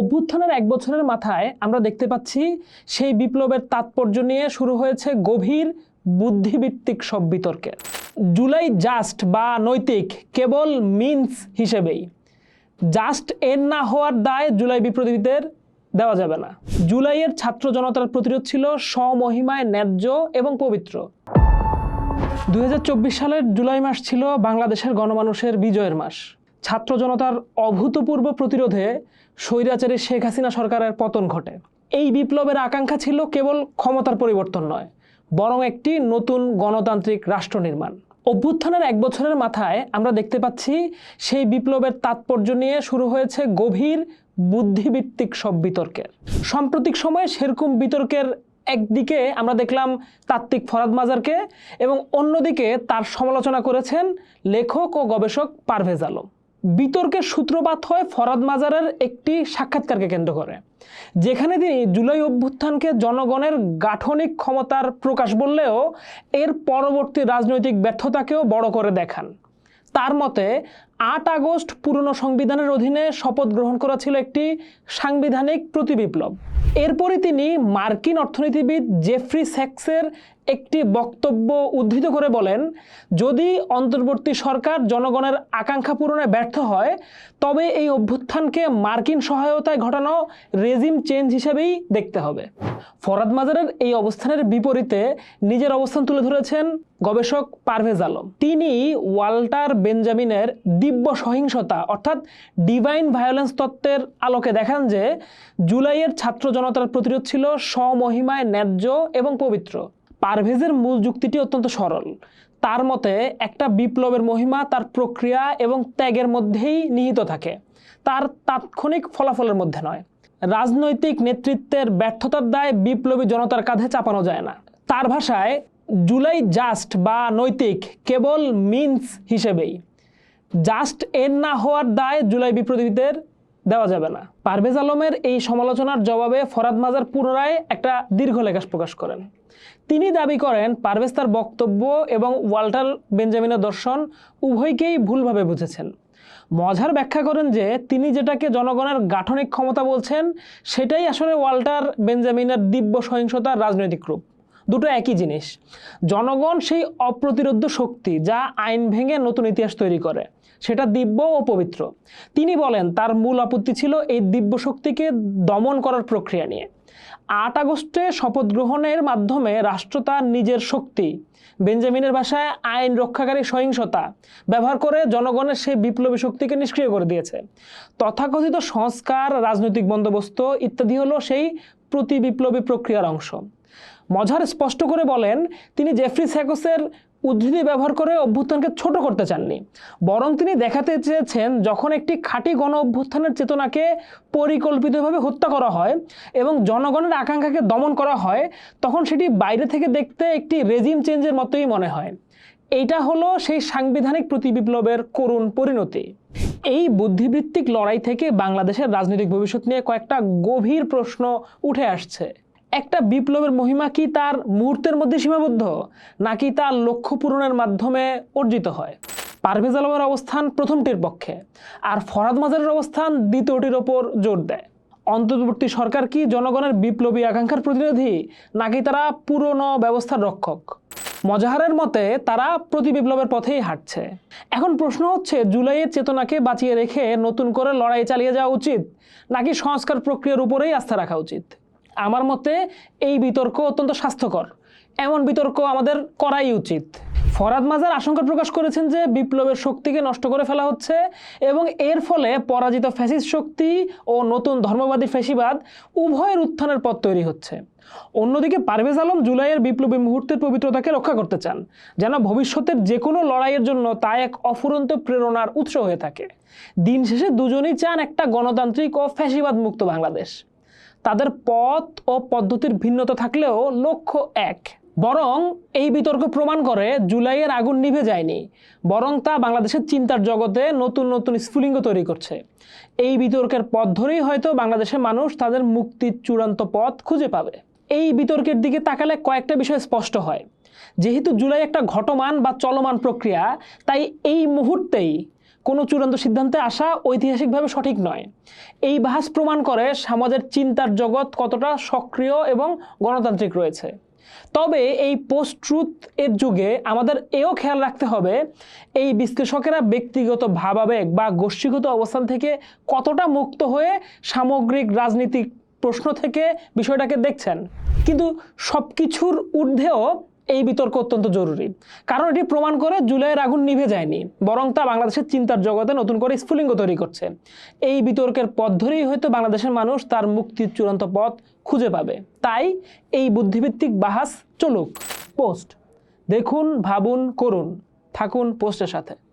অভ্যুত্থানের এক বছরের মাথায় আমরা দেখতে পাচ্ছি সেই বিপ্লবের তাৎপর্য নিয়ে শুরু হয়েছে গভীর বুদ্ধিভিত্তিক সব বিতর্কের। জুলাই জাস্ট বা নৈতিক কেবল মিনস হিসেবেই। জাস্ট এর না হওয়ার দায় জুলাই বিপ্লবীদের দেওয়া যাবে না। জুলাইয়ের ছাত্র জনতার প্রতিরোধ ছিল স্বমহিমায় ন্যায্য এবং পবিত্র। দুই হাজার চব্বিশ সালের জুলাই মাস ছিল বাংলাদেশের গণমানুষের বিজয়ের মাস। ছাত্র জনতার অভূতপূর্ব প্রতিরোধে স্বৈরাচারী শেখ হাসিনা সরকারের পতন ঘটে। এই বিপ্লবের আকাঙ্ক্ষা ছিল কেবল ক্ষমতার পরিবর্তন নয়, বরং একটি নতুন গণতান্ত্রিক রাষ্ট্র নির্মাণ। অভ্যুত্থানের এক বছরের মাথায় আমরা দেখতে পাচ্ছি, সেই বিপ্লবের তাৎপর্য নিয়ে শুরু হয়েছে গভীর বুদ্ধিভিত্তিক সব বিতর্কের। সাম্প্রতিক সময়ে সেরকম বিতর্কের একদিকে আমরা দেখলাম তাত্ত্বিক ফরাদ মাজারকে এবং অন্যদিকে তার সমালোচনা করেছেন লেখক ও গবেষক পারভেজ আলম। বিতর্কের সূত্রপাত হয় ফরাদ মাজারের একটি সাক্ষাৎকারকে কেন্দ্র করে, যেখানে তিনি জুলাই অভ্যুত্থানকে জনগণের গাঠনিক ক্ষমতার প্রকাশ বললেও এর পরবর্তী রাজনৈতিক ব্যর্থতাকেও বড় করে দেখান। তার মতে, আট আগস্ট পুরনো সংবিধানের অধীনে শপথ গ্রহণ করা ছিল একটি সাংবিধানিক প্রতিবিপ্লব। এরপরে তিনি মার্কিন অর্থনীতিবিদ জেফ্রি স্যাক্সের একটি বক্তব্য উদ্ধৃত করে বলেন, যদি অন্তর্বর্তী সরকার জনগণের আকাঙ্ক্ষা পূরণে ব্যর্থ হয়, তবে এই অভ্যুত্থানকে মার্কিন সহায়তায় ঘটানো রেজিম চেঞ্জ হিসেবেই দেখতে হবে। ফরাদ মাজারের এই অবস্থানের বিপরীতে নিজের অবস্থান তুলে ধরেছেন গবেষক পারভেজ আলম। তিনি ওয়াল্টার বেঞ্জামিনের দিব্য সহিংসতা, অর্থাৎ ডিভাইন ভায়োলেন্স তত্ত্বের আলোকে দেখান যে, জুলাইয়ের ছাত্র জনতার প্রতিরোধ ছিল স্বমহিমায় ন্যায্য এবং পবিত্র। পারভেজের মূল যুক্তিটি অত্যন্ত সরল। তার মতে, একটা বিপ্লবের মহিমা তার প্রক্রিয়া এবং ত্যাগের মধ্যেই নিহিত থাকে। তার তাৎক্ষণিক ফলাফলের মধ্যে নয়। রাজনৈতিক নেতৃত্বের ব্যর্থতার দায় বিপ্লবী জনতার কাঁধে চাপানো যায় না। তার ভাষায়, জুলাই জাস্ট বা নৈতিক কেবল মিনস হিসেবেই। জাস্ট এর না হওয়ার দায় জুলাই বিপ্লবীদের দেওয়া যাবে না। পারভেজ আলমের এই সমালোচনার জবাবে ফরাদ মাজার পুনরায় একটা দীর্ঘ লেখা প্রকাশ করেন। তিনি দাবি করেন, পারভেজ তার বক্তব্য এবং ওয়াল্টার বেঞ্জামিনের দর্শন উভয়কেই ভুলভাবে বুঝেছেন। মজার ব্যাখ্যা করেন যে, তিনি যেটাকে জনগণের গাঠনিক ক্ষমতা বলছেন, সেটাই আসলে ওয়াল্টার বেঞ্জামিনের দিব্য সহিংসতার রাজনৈতিক রূপ। দুটো একই জিনিস। জনগণ সেই অপ্রতিরোধ্য শক্তি যা আইন ভেঙে নতুন ইতিহাস তৈরি করে, সেটা দিব্য ও পবিত্র। তিনি বলেন, তার মূল আপত্তি ছিল এই দিব্য শক্তিকে দমন করার প্রক্রিয়া নিয়ে। আট আগস্টে শপথ গ্রহণের মাধ্যমে রাষ্ট্র তার নিজের শক্তি, বেঞ্জামিনের ভাষায় আইন রক্ষাকারী সহিংসতা, ব্যবহার করে জনগণের সেই বিপ্লবী শক্তিকে নিষ্ক্রিয় করে দিয়েছে। তথাকথিত সংস্কার, রাজনৈতিক বন্দোবস্ত ইত্যাদি হলো সেই প্রতি বিপ্লবী প্রক্রিয়ার অংশ। মজার স্পষ্ট করে বলেন, তিনি জেফ্রি স্যাকসের উদ্ধৃতি ব্যবহার করে অভ্যুত্থানকে ছোট করতে চাননি। বরং তিনি দেখাতে চেয়েছেন, যখন একটি খাঁটি গণ অভ্যুত্থানের চেতনাকে পরিকল্পিতভাবে হত্যা করা হয় এবং জনগণের আকাঙ্ক্ষাকে দমন করা হয়, তখন সেটি বাইরে থেকে দেখতে একটি রেজিম চেঞ্জের মতোই মনে হয়। এইটা হলো সেই সাংবিধানিক প্রতিবিপ্লবের করুণ পরিণতি। এই বুদ্ধিবৃত্তিক লড়াই থেকে বাংলাদেশের রাজনৈতিক ভবিষ্যৎ নিয়ে কয়েকটা গভীর প্রশ্ন উঠে আসছে। একটা বিপ্লবের মহিমা কি তার মুহূর্তের মধ্যে সীমাবদ্ধ, নাকি তার লক্ষ্য পূরণের মাধ্যমে অর্জিত হয়? পারভেজ আলমের অবস্থান প্রথমটির পক্ষে, আর ফরাদ মাজারের অবস্থান দ্বিতীয়টির ওপর জোর দেয়। অন্তর্বর্তী সরকার কি জনগণের বিপ্লবী আকাঙ্ক্ষার প্রতিনিধি, নাকি তারা পুরনো ব্যবস্থার রক্ষক? মজাহারের মতে, তারা প্রতি বিপ্লবের পথেই হাঁটছে। এখন প্রশ্ন হচ্ছে, জুলাইয়ের চেতনাকে বাঁচিয়ে রেখে নতুন করে লড়াই চালিয়ে যাওয়া উচিত, নাকি সংস্কার প্রক্রিয়ার উপরেই আস্থা রাখা উচিত? আমার মতে এই বিতর্ক অত্যন্ত স্বাস্থ্যকর। এমন বিতর্ক আমাদের করাই উচিত। ফরাদ মাজার আশঙ্কা প্রকাশ করেছেন যে বিপ্লবের শক্তিকে নষ্ট করে ফেলা হচ্ছে এবং এর ফলে পরাজিত ফ্যাসিস্ট শক্তি ও নতুন ধর্মবাদী ফ্যাসিবাদ উভয়ের উত্থানের পথ তৈরি হচ্ছে। অন্যদিকে পারভেজ আলম জুলাইয়ের বিপ্লবী মুহূর্তের পবিত্রতাকে রক্ষা করতে চান, যেন ভবিষ্যতের যে কোনো লড়াইয়ের জন্য তা এক অফুরন্ত প্রেরণার উৎস হয়ে থাকে। দিন শেষে দুজনই চান একটা গণতান্ত্রিক ও ফ্যাসিবাদ মুক্ত বাংলাদেশ। তাদের পথ ও পদ্ধতির ভিন্নতা থাকলেও লক্ষ্য এক। বরং এই বিতর্ক প্রমাণ করে জুলাইয়ের আগুন নিভে যায়নি, বরং তা বাংলাদেশের চিন্তার জগতে নতুন নতুন স্ফুলিঙ্গ তৈরি করছে। এই বিতর্কের পথ ধরেই হয়তো বাংলাদেশের মানুষ তাদের মুক্তির চূড়ান্ত পথ খুঁজে পাবে। এই বিতর্কের দিকে তাকালে কয়েকটা বিষয় স্পষ্ট হয়। যেহেতু জুলাই একটা ঘটমান বা চলমান প্রক্রিয়া, তাই এই মুহূর্তেই কোনো চূড়ান্ত সিদ্ধান্তে আসা ঐতিহাসিকভাবে সঠিক নয়। এই বাহাস প্রমাণ করে সমাজের চিন্তার জগৎ কতটা সক্রিয় এবং গণতান্ত্রিক রয়েছে। তবে এই পোস্ট ট্রুথ এর যুগে আমাদের এও খেয়াল রাখতে হবে, এই বিশ্লেষকেরা ব্যক্তিগত ভাবাবেগ বা গোষ্ঠীগত অবস্থান থেকে কতটা মুক্ত হয়ে সামগ্রিক রাজনীতিক প্রশ্ন থেকে বিষয়টাকে দেখছেন। কিন্তু সব কিছুর ঊর্ধ্বেও এই বিতর্ক অত্যন্ত জরুরি। কারণ এটি প্রমাণ করে জুলাইয়ের আগুন নিভে যায়নি, বরং তা বাংলাদেশের চিন্তার জগতে নতুন করে স্ফুলিঙ্গ তৈরি করছে। এই বিতর্কের পথ ধরেই হয়তো বাংলাদেশের মানুষ তার মুক্তির চূড়ান্ত পথ খুঁজে পাবে। তাই এই বুদ্ধিভিত্তিক বাহাস চলুক। পোস্ট। দেখুন, ভাবুন, করুন। থাকুন পোস্টের সাথে।